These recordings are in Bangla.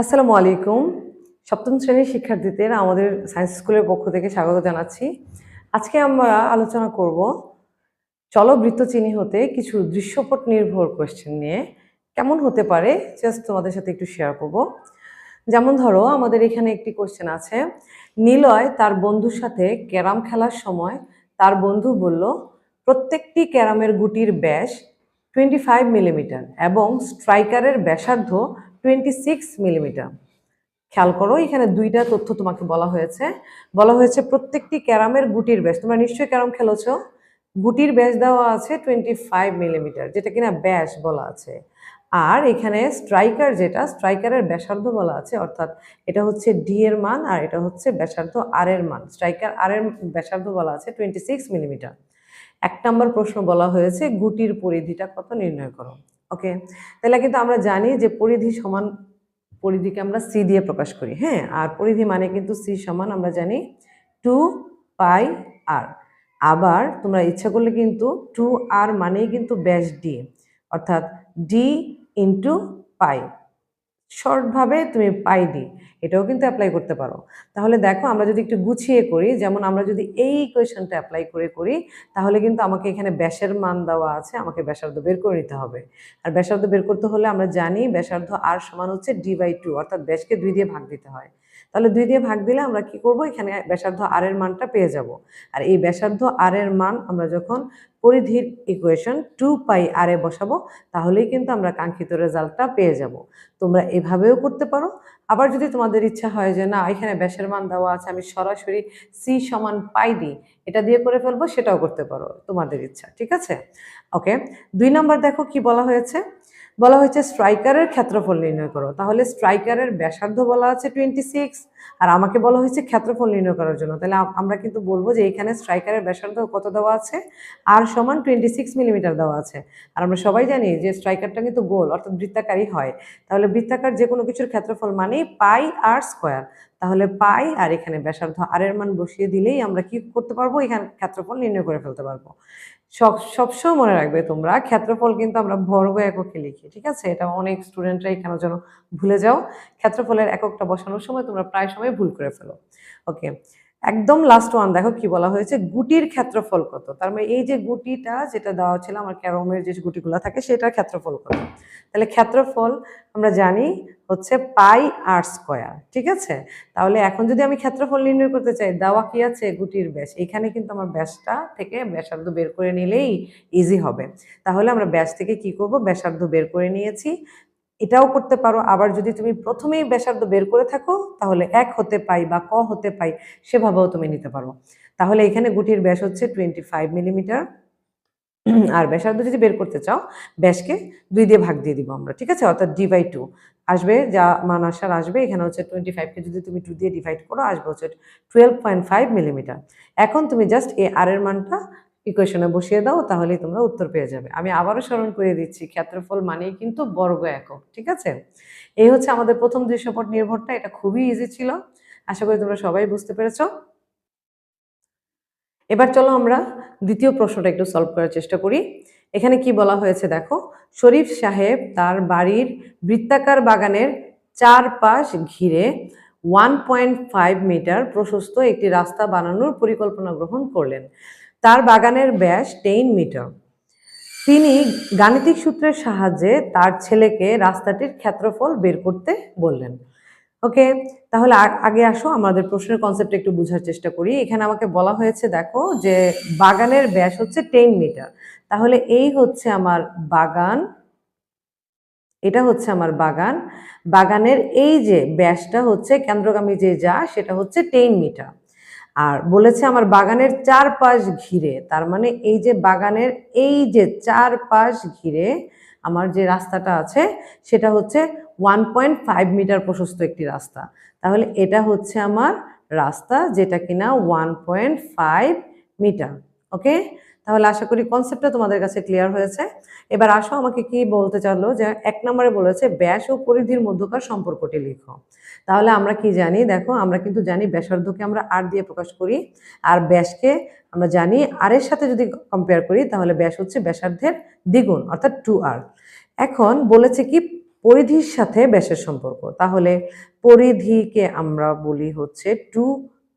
আসসালামু আলাইকুম। সপ্তম শ্রেণির শিক্ষার্থীদের আমাদের সায়েন্স স্কুলের পক্ষ থেকে স্বাগত জানাচ্ছি। আজকে আমরা আলোচনা করব চলবৃত্ত চিনি হতে কিছু দৃশ্যপট নির্ভর কোয়েশ্চেন নিয়ে। কেমন হতে পারে? জাস্ট তোমাদের সাথে একটু শেয়ার করব। যেমন ধরো, আমাদের এখানে একটি কোয়েশ্চেন আছে। নিলয় তার বন্ধুর সাথে ক্যারাম খেলার সময় তার বন্ধু বলল, প্রত্যেকটি ক্যারামের গুটির ব্যাস টোয়েন্টি ফাইভ মিলিমিটার এবং স্ট্রাইকারের ব্যাসার্ধ টোয়েন্টি সিক্স মিলিমিটার। খেয়াল করো, এখানে দুইটা তথ্য তোমাকে বলা হয়েছে। বলা হয়েছে প্রত্যেকটি ক্যারামের গুটির ব্যাস, তোমরা নিশ্চয়ই ক্যারাম খেলেছো? গুটির ব্যাস দেওয়া আছে টোয়েন্টি ফাইভ মিলিমিটার, যেটা কিনা ব্যাস বলা আছে। আর এখানে স্ট্রাইকার যেটা, স্ট্রাইকারের ব্যাসার্ধ বলা আছে, অর্থাৎ এটা হচ্ছে ডি এর মান আর এটা হচ্ছে ব্যাসার্ধ আর এর মান। স্ট্রাইকার আর এর ব্যাসার্ধ বলা আছে টোয়েন্টি সিক্স মিলিমিটার। এক নম্বর প্রশ্ন বলা হয়েছে গুটির পরিধিটা কত নির্ণয় করো? ওকে তাহলে কিন্তু আমরা জানি যে পরিধি সমান পরিধিকে আমরা সি দিয়ে প্রকাশ করি হ্যাঁ? আর পরিধি মানে কিন্তু সি সমান আমরা জানি টু পাই আর আবার তোমরা ইচ্ছা করলে কিন্তু টু আর মানেই কিন্তু ব্যাস ডি অর্থাৎ ডি ইন্টু পাই শর্টভাবে তুমি পাই ডি এটাও কিন্তু অ্যাপ্লাই করতে পারো। তাহলে দেখো, আমরা যদি একটু গুছিয়ে করি, যেমন আমরা যদি এই ইকুয়েশনটা অ্যাপ্লাই করে করি, তাহলে কিন্তু আমাকে এখানে ব্যাসের মান দেওয়া আছে, আমাকে ব্যাসার্ধ বের করে নিতে হবে। আর ব্যাসার্ধ বের করতে হলে আমরা জানি ব্যাসার্ধ আর সমান হচ্ছে ডি বাই টু অর্থাৎ ব্যাসকে দুই দিয়ে ভাগ দিতে হয়। তাহলে দুই দিয়ে ভাগ দিলে আমরা কি করব? এখানে ব্যাসার্ধ আর এর মানটা পেয়ে যাব। আর এই ব্যাসার্ধ আর এর মান আমরা যখন পরিধির ইকুয়েশন টু পাই আর এ বসাবো, তাহলেই কিন্তু আমরা কাঙ্ক্ষিত রেজাল্টটা পেয়ে যাব। তোমরা এভাবেও করতে পারো। আবার যদি তোমাদের ইচ্ছা হয় যে, না, এখানে ব্যাসের মান দেওয়া আছে, আমি সরাসরি সি সমান পাই দিই, এটা দিয়ে করে ফেলব, সেটাও করতে পারো, তোমাদের ইচ্ছা, ঠিক আছে? ওকে দুই নম্বর দেখো কি বলা হয়েছে? বলা হয়েছে স্ট্রাইকারের ক্ষেত্রফল নির্ণয় করো। তাহলে স্ট্রাইকারের ব্যাসার্ধ বলা আছে টোয়েন্টি সিক্স আর আমাকে বলা হয়েছে ক্ষেত্রফল নির্ণয় করার জন্য। তাহলে আমরা কিন্তু বলব যে, এখানে স্ট্রাইকারের ব্যাসার্ধ কত দেওয়া আছে? আর সমান টোয়েন্টি সিক্স মিলিমিটার দেওয়া আছে। আর আমরা সবাই জানি যে স্ট্রাইকারটা কিন্তু গোল, অর্থাৎ বৃত্তাকারই হয়। তাহলে বৃত্তাকার যে কোনো কিছুর ক্ষেত্রফল মানেই পাই আর স্কোয়ার তাহলে পাই আর এখানে ব্যাসার্ধ আর এর মান বসিয়ে দিলেই আমরা কি করতে পারব? এখানে ক্ষেত্রফল নির্ণয় করে ফেলতে পারব। সব, সবসময় মনে রাখবে তোমরা, ক্ষেত্রফল কিন্তু আমরা বর্গ এককে লিখি, ঠিক আছে? এটা অনেক স্টুডেন্টরা এখানে যেন ভুলে যাও। ক্ষেত্রফলের এককটা বসানোর সময় তোমরা প্রায় সময় ভুল করে ফেলো। ওকে একদম লাস্ট ওয়ান দেখো কি বলা হয়েছে, গুটির ক্ষেত্রফল কত? তার মানে এই যে গুটিটা যেটা দেওয়া ছিল, আমার ক্যারমের যে গুটিগুলো থাকে, সেটার ক্ষেত্রফল কত? তাহলে ক্ষেত্রফল আমরা জানি হচ্ছে পাই আর স্কোয়ার ঠিক আছে? তাহলে এখন যদি আমি ক্ষেত্রফল নির্ণয় করতে চাই, দেওয়া কি আছে? গুটির ব্যাস। এখানে কিন্তু আমার ব্যাসটা থেকে ব্যাসার্ধ বের করে নিলেই ইজি হবে। তাহলে আমরা ব্যাস থেকে কি করব? ব্যাসার্ধ বের করে নিয়েছি। এটাও করতে পারো। আবার যদি তুমি প্রথমেই ব্যাসার্ধ বের করে থাকো, তাহলে এক হতে পাই বা ক হতে পাই সেভাবেও তুমি নিতে পারো। তাহলে এখানে গুটির ব্যাস হচ্ছে টোয়েন্টি ফাইভ মিলিমিটার আর ব্যাসার্ধ যদি বের করতে চাও, ব্যাসকে দুই দিয়ে ভাগ দিয়ে দিব আমরা, ঠিক আছে? অর্থাৎ ডি বাই টু আসবে যা মান আসার আসবে, এখানে হচ্ছে টোয়েন্টি ফাইভকে যদি তুমি টু দিয়ে ডিভাইড করো, আসবে হচ্ছে টুয়েলভ পয়েন্ট ফাইভ মিলিমিটার এখন তুমি জাস্ট এই আর এর মানটা ইকুয়েশনে বসিয়ে দাও, তাহলেই তোমরা উত্তর পেয়ে যাবে। আমি আবারও স্মরণ করে দিচ্ছি, ক্ষেত্রফল মানেই কিন্তু বর্গ একক, ঠিক আছে? এই হচ্ছে আমাদের প্রথম দৃশ্যপট নির্ভরটা, এটা খুবই ইজি ছিল। আশা করি তোমরা সবাই বুঝতে পেরেছ। এবার চলো আমরা দ্বিতীয় প্রশ্নটা একটু সলভ করার চেষ্টা করি। এখানে কি বলা হয়েছে দেখো, শরীফ সাহেব তার বাড়ির বৃত্তাকার বাগানের চারপাশ ঘিরে ওয়ান পয়েন্ট ফাইভ মিটার প্রশস্ত একটি রাস্তা বানানোর পরিকল্পনা গ্রহণ করলেন। তার বাগানের ব্যাস টেন মিটার। তিনি গাণিতিক সূত্রের সাহায্যে তার ছেলেকে রাস্তাটির ক্ষেত্রফল বের করতে বললেন। ওকে, তাহলে আগে আসো, আমাদের প্রশ্নের কনসেপ্ট একটু বোঝার চেষ্টা করি। এখানে আমাকে বলা হয়েছে, দেখো, যে বাগানের ব্যাস হচ্ছে টেন মিটার। তাহলে এই হচ্ছে আমার বাগান, এটা হচ্ছে আমার বাগান। বাগানের এই যে ব্যাসটা হচ্ছে, কেন্দ্রগামী যে যা, সেটা হচ্ছে টেন মিটার। আর বলেছে আমার বাগানের চারপাশ ঘিরে, তার মানে এই যে বাগানের এই যে চারপাশ ঘিরে আমার যে রাস্তাটা আছে, সেটা হচ্ছে ওয়ান পয়েন্ট ফাইভ মিটার প্রশস্ত একটি রাস্তা। তাহলে এটা হচ্ছে আমার রাস্তা যেটা কিনা one point five metre okay তাহলে আশা করি কনসেপ্টটা তোমাদের কাছে ক্লিয়ার হয়েছে। এবার আসো আমাকে কি বলতে চাইলো যে এক নম্বরে বলেছে, ব্যাস ও পরিধির মধ্যকার সম্পর্কটি লিখো। তাহলে আমরা কি জানি? দেখো, আমরা কিন্তু জানি ব্যাসার্ধকে আমরা আর দিয়ে প্রকাশ করি, আর ব্যাসকে আমরা জানি আর এর সাথে যদি কম্পেয়ার করি, তাহলে ব্যাস হচ্ছে ব্যাসার্ধের দ্বিগুণ, অর্থাৎ টু আর এখন বলেছে কি, পরিধির সাথে ব্যাসের সম্পর্ক। তাহলে পরিধিকে আমরা বলি হচ্ছে টু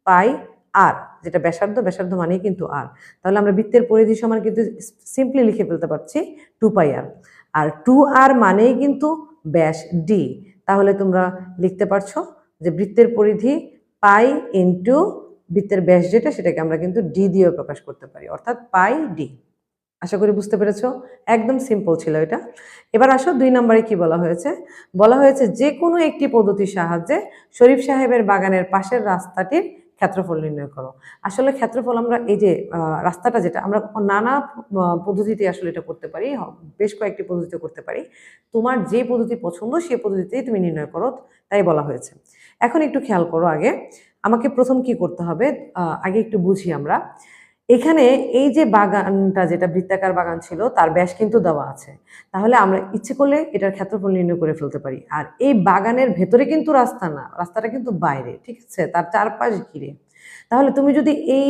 পাই আর, যেটা ব্যাসার্ধ ব্যাসার্ধ মানেই কিন্তু আর। তাহলে আমরা বৃত্তের পরিধি সমান কিন্তু সিম্পলি লিখে ফেলতে পারছি টু পাই আর আর টু আর মানেই কিন্তু ব্যাস ডি তাহলে তোমরা লিখতে পারছ যে বৃত্তের পরিধি পাই ইন্টু বৃত্তের ব্যাস যেটা, সেটাকে আমরা কিন্তু ডি দিয়েও প্রকাশ করতে পারি, অর্থাৎ পাই ডি আশা করি বুঝতে পেরেছ? একদম সিম্পল ছিল এটা। এবার আসো দুই নম্বরে কি বলা হয়েছে? বলা হয়েছে যে কোনো একটি পদ্ধতির সাহায্যে শরীফ সাহেবের বাগানের পাশের রাস্তাটির ক্ষেত্রফল নির্ণয় করো। আসলে ক্ষেত্রফল আমরা এই যে রাস্তাটা যেটা, আমরা নানা পদ্ধতিতে আসলে এটা করতে পারি বেশ কয়েকটি পদ্ধতিতে করতে পারি। তোমার যে পদ্ধতি পছন্দ সেই পদ্ধতিতেই তুমি নির্ণয় করো, তাই বলা হয়েছে। এখন একটু খেয়াল করো আগে, আমাকে প্রথম কি করতে হবে আগে একটু বুঝি আমরা। এখানে এই যে বাগানটা যেটা বৃত্তাকার বাগান ছিল, তার ব্যাস কিন্তু দেওয়া আছে। তাহলে আমরা ইচ্ছে করলে এটার ক্ষেত্রফল নির্ণয় করে ফেলতে পারি। আর এই বাগানের ভেতরে কিন্তু রাস্তা না, রাস্তাটা কিন্তু বাইরে, ঠিক আছে? তার চারপাশ ঘিরে। তাহলে তুমি যদি এই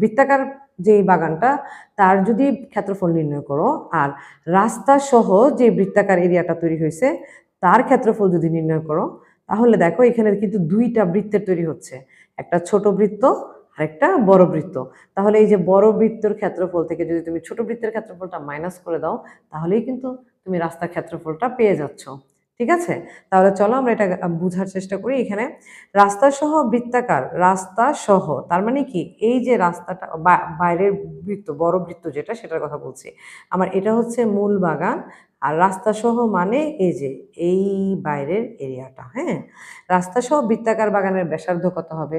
বৃত্তাকার যে বাগানটা, তার যদি ক্ষেত্রফল নির্ণয় করো, আর রাস্তা সহ যে বৃত্তাকার এরিয়াটা তৈরি হয়েছে, তার ক্ষেত্রফল যদি নির্ণয় করো, তাহলে দেখো এখানে কিন্তু দুইটা বৃত্তের তৈরি হচ্ছে। একটা ছোট বৃত্ত আর একটা বড় বৃত্ত। তাহলে এই যে বড় বৃত্তর ক্ষেত্রফল থেকে যদি তুমি ছোট বৃত্তের ক্ষেত্রফলটা মাইনাস করে দাও, তাহলেই কিন্তু তুমি রাস্তার ক্ষেত্রফলটা পেয়ে যাচ্ছ। ঠিক আছে? তাহলে চলো আমরা এটা বোঝার চেষ্টা করি এখানে। রাস্তা সহ বৃত্তাকার রাস্তা সহ তার মানে কি? এই যে রাস্তাটা বাইরের বৃত্ত, বড় বৃত্ত যেটা, সেটার কথা বলছি। আমার এটা হচ্ছে মূল বাগান, আর রাস্তা সহ মানে এই যে, এই বাইরের এরিয়াটা হ্যাঁ? রাস্তা সহ বৃত্তাকার বাগানের ব্যাসার্ধ কত হবে?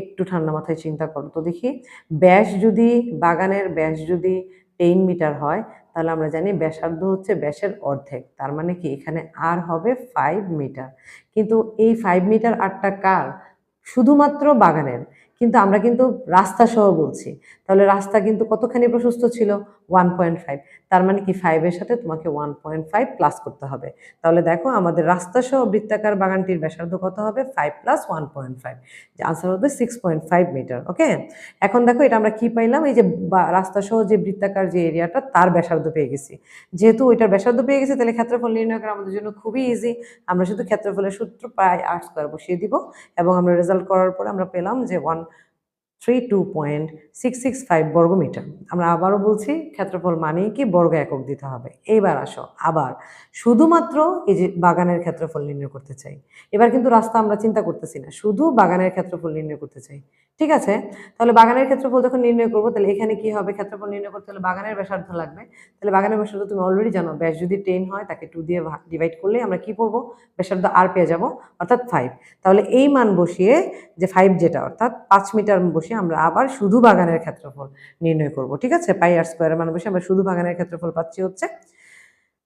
একটু ঠান্ডা মাথায় চিন্তা করো। তো দেখি, ব্যাস যদি, বাগানের ব্যাস যদি টেন মিটার হয়, তাহলে আমরা জানি ব্যাসার্ধ হচ্ছে ব্যাসের অর্ধেক। তার মানে কি? এখানে আর হবে ফাইভ মিটার কিন্তু এই ফাইভ মিটার আরটা কার? শুধুমাত্র বাগানের। কিন্তু আমরা কিন্তু রাস্তা সহ বলছি। তাহলে রাস্তা কিন্তু কতখানি প্রশস্ত ছিল? ওয়ান পয়েন্ট ফাইভ তার মানে কি ফাইভের সাথে তোমাকে ওয়ান পয়েন্ট ফাইভ প্লাস করতে হবে। তাহলে দেখো আমাদের রাস্তা সহ বৃত্তাকার বাগানটির ব্যাসার্ধ কত হবে? Five plus one point five যে আনসার হবে six point five metre okay এখন দেখো এটা আমরা কি পাইলাম? এই যে রাস্তা সহ যে বৃত্তাকার যে এরিয়াটা তার ব্যাসার্ধ পেয়ে গেছি। যেহেতু ওইটার ব্যাসার্ধ পেয়ে গেছি, তাহলে ক্ষেত্রফল নির্ণয় করা আমাদের জন্য খুবই ইজি আমরা শুধু ক্ষেত্রফলের সূত্র প্রায় আট স্কোয়ার বসিয়ে দিব এবং আমরা রেজাল্ট করার পরে আমরা পেলাম যে one three two point six six five বর্গ মিটার আমরা আবারও বলছি, ক্ষেত্রফল মানেই কি? বর্গ একক দিতে হবে। এইবার আসো, আবার। শুধুমাত্র এই যে বাগানের ক্ষেত্রফল নির্ণয় করতে চাই। এবার কিন্তু রাস্তা আমরা চিন্তা করতেছি না, শুধু বাগানের ক্ষেত্রফল নির্ণয় করতে চাই। ঠিক আছে? তাহলে বাগানের ক্ষেত্রফল যখন নির্ণয় করব, তাহলে এখানে কি হবে? ক্ষেত্রফল নির্ণয় করতে হলে বাগানের ব্যাসার্ধ লাগবে। তাহলে বাগানের ব্যাসার্ধ তুমি অলরেডি জানো, ব্যাস যদি টেন হয়, তাকে টু দিয়ে ডিভাইড করলে আমরা কি করব? ব্যাসার্ধ আর পেয়ে যাব, অর্থাৎ ফাইভ তাহলে এই মান বসিয়ে যে ফাইভ যেটা, অর্থাৎ পাঁচ মিটার বসিয়ে আমরা আবার শুধু বাগানের ক্ষেত্রফল নির্ণয় করব, ঠিক আছে? পাই আর স্কোয়ারের মান বসে আমরা শুধু বাগানের ক্ষেত্রফল পাচ্ছি হচ্ছে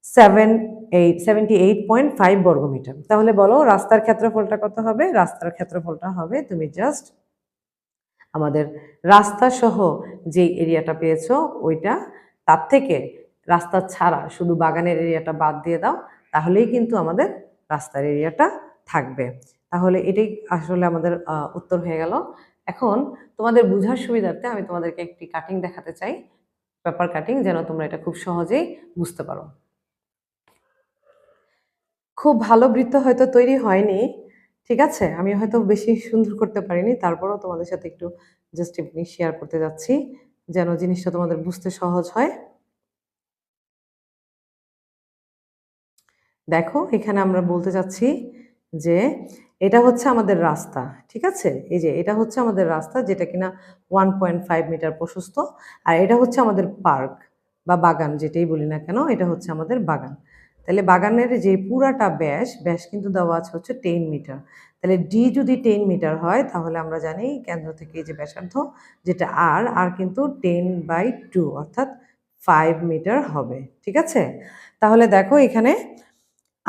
seven eight eight point five বর্গমিটার তাহলে বলো, রাস্তার ক্ষেত্রফলটা কত হবে? রাস্তার ক্ষেত্রফলটা হবে, তুমি জাস্ট আমাদের রাস্তা সহ যে এরিয়াটা পেয়েছ, ওইটা তার থেকে রাস্তা ছাড়া শুধু বাগানের এরিয়াটা বাদ দিয়ে দাও, তাহলেই কিন্তু আমাদের রাস্তার এরিয়াটা থাকবে। তাহলে এটাই আসলে আমাদের উত্তর হয়ে গেল। এখন তোমাদের বোঝার সুবিধার্থে আমি তোমাদেরকে একটি কাটিং দেখাতে চাই। পেপার কাটিং যেন তোমরা এটা খুব সহজেই বুঝতে পারো। খুব ভালো বৃত্ত হয়তো তৈরি হয়নি, ঠিক আছে? আমি হয়তো বেশি সুন্দর করতে পারিনি, তারপরেও তোমাদের সাথে একটু জাস্ট এমনি শেয়ার করতে যাচ্ছি, যেন জিনিসটা তোমাদের বুঝতে সহজ হয়। দেখো, এখানে আমরা বলতে চাচ্ছি যে এটা হচ্ছে আমাদের রাস্তা, ঠিক আছে? এই যে এটা হচ্ছে আমাদের রাস্তা যেটা কিনা ওয়ান পয়েন্ট ফাইভ মিটার প্রশস্ত, আর এটা হচ্ছে আমাদের পার্ক বা বাগান যেটাই বলি না কেন, এটা হচ্ছে আমাদের বাগান। তাহলে বাগানের যে পুরাটা ব্যাস ব্যাস কিন্তু দেওয়া আছে হচ্ছে টেন মিটার তাহলে ডি যদি টেন মিটার হয়, তাহলে আমরা জানি কেন্দ্র থেকে এই যে ব্যাসার্ধ, যেটা আর আর কিন্তু টেন বাই টু অর্থাৎ ফাইভ মিটার হবে, ঠিক আছে? তাহলে দেখো এখানে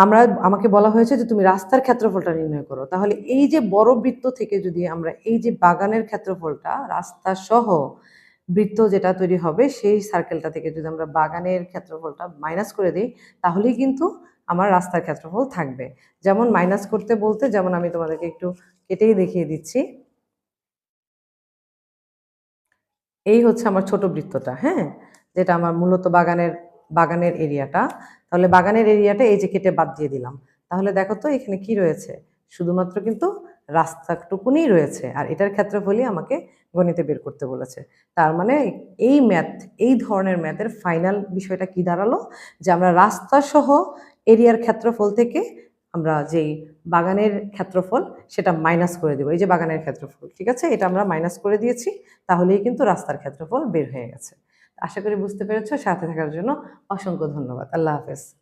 আমরা, আমাকে বলা হয়েছে যে তুমি রাস্তার ক্ষেত্রফলটা নির্ণয় করো। তাহলে এই যে বড় বৃত্ত থেকে যদি আমরা এই যে বাগানের ক্ষেত্রফলটা রাস্তা সহ বৃত্ত যেটা তৈরি হবে, সেই সার্কেলটা থেকে যদি আমরা বাগানের ক্ষেত্রফলটা মাইনাস করে দিই, তাহলেই কিন্তু আমার রাস্তার ক্ষেত্রফল থাকবে। যেমন মাইনাস করতে বলতে, যেমন আমি তোমাদেরকে একটু কেটেই দেখিয়ে দিচ্ছি। এই হচ্ছে আমার ছোট বৃত্তটা হ্যাঁ? যেটা আমার মূলত বাগানের বাগানের এরিয়াটা। তাহলে বাগানের এরিয়াটা এই যে কেটে বাদ দিয়ে দিলাম। তাহলে দেখো তো এখানে কি রয়েছে? শুধুমাত্র কিন্তু রাস্তাটুকুনি রয়েছে। আর এটার ক্ষেত্রফলই আমাকে গণিতে বের করতে বলেছে। তার মানে এই ম্যাথ এই ধরনের ম্যাথের ফাইনাল বিষয়টা কি দাঁড়াল? যে আমরা রাস্তা সহ এরিয়ার ক্ষেত্রফল থেকে আমরা যেই বাগানের ক্ষেত্রফল, সেটা মাইনাস করে দেবো। এই যে বাগানের ক্ষেত্রফল, ঠিক আছে? এটা আমরা মাইনাস করে দিয়েছি। তাহলেই কিন্তু রাস্তার ক্ষেত্রফল বের হয়ে গেছে। আশা করি বুঝতে পেরেছ। সাথে থাকার জন্য অসংখ্য ধন্যবাদ। আল্লাহ হাফেজ।